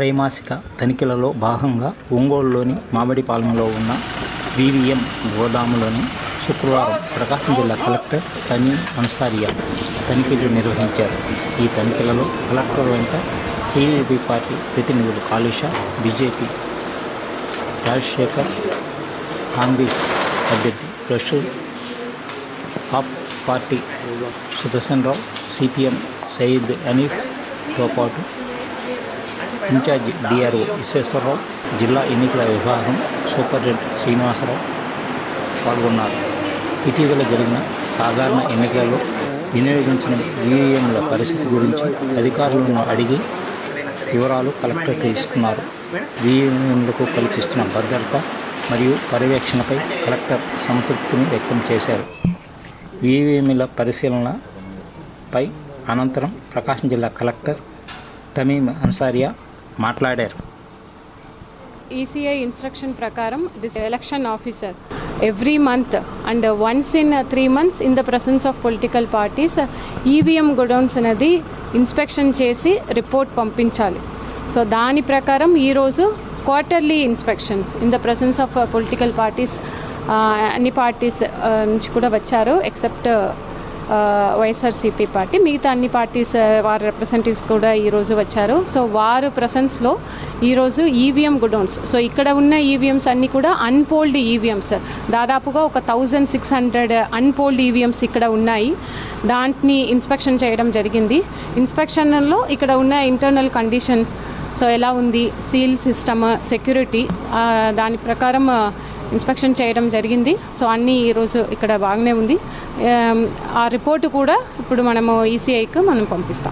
త్రైమాసిక తనిఖీలలో భాగంగా ఒంగోలులోని మామిడిపాలెంలో ఉన్న వివిఎం గోదాములను శుక్రవారం ప్రకాశం జిల్లా కలెక్టర్ తమీం అన్సారియా తనిఖీలు నిర్వహించారు. ఈ తనిఖీలలో కలెక్టర్ వెంట టీడీపీ పార్టీ ప్రతినిధులు కాళీష బీజేపీ రాజశేఖర్ కాంగ్రెస్ అభ్యర్థి రషూల్ ఆప్ పార్టీ సుదర్శన్ రావు సిపిఎం సయీద్ అనీఫ్తో పాటు ఇన్ఛార్జ్ డిఆర్ఓ విశ్వేశ్వరరావు జిల్లా ఎన్నికల విభాగం సూపరింటెండెంట్ శ్రీనివాసరావు పాల్గొన్నారు. ఇటీవల జరిగిన సాధారణ ఎన్నికలలో వినియోగించిన ఈవీఎంల పరిస్థితి గురించి అధికారులను అడిగి వివరాలు కలెక్టర్ తెలుసుకున్నారు. ఈవీఎంలకు కల్పిస్తున్న భద్రత మరియు పర్యవేక్షణపై కలెక్టర్ సంతృప్తిని వ్యక్తం చేశారు. ఈవీఎంల పరిశీలనపై అనంతరం ప్రకాశం జిల్లా కలెక్టర్ తమీం అన్సారియా మాట్లాడారు. ఈసీఐ ఇన్స్ట్రక్షన్ ప్రకారం this election officer every month and once in three months in the presence of political parties EVM godowns అనేది ఇన్స్పెక్షన్ చేసి రిపోర్ట్ పంపించాలి. సో దాని ప్రకారం ఈరోజు quarterly inspections in the presence of political parties అన్ని parties నుంచి కూడా వచ్చారు ఎక్సెప్ట్ వైఎస్ఆర్సీపీ పార్టీ మిగతా అన్ని పార్టీస్ వారి రిప్రజెంటేటివ్స్ కూడా ఈరోజు వచ్చారు. సో వారు ప్రసెన్స్లో ఈరోజు ఈవీఎం గుడౌన్స్ సో ఇక్కడ ఉన్న ఈవీఎంస్ అన్నీ కూడా అన్పోల్డ్ ఈవీఎంస్ దాదాపుగా ఒక thousand six hundred unpolled EVMs ఇక్కడ ఉన్నాయి. దాంట్ని ఇన్స్పెక్షన్ చేయడం జరిగింది. ఇన్స్పెక్షన్లో ఇక్కడ ఉన్న ఇంటర్నల్ కండిషన్ సో ఎలా ఉంది? సీల్ సిస్టమ్ సెక్యూరిటీ దాని ప్రకారం ఇన్స్పెక్షన్ చేయడం జరిగింది. సో అన్నీ ఈరోజు ఇక్కడ బాగానే ఉంది. ఆ రిపోర్టు కూడా ఇప్పుడు మనము ఈసీఐకి మనం పంపిస్తాం.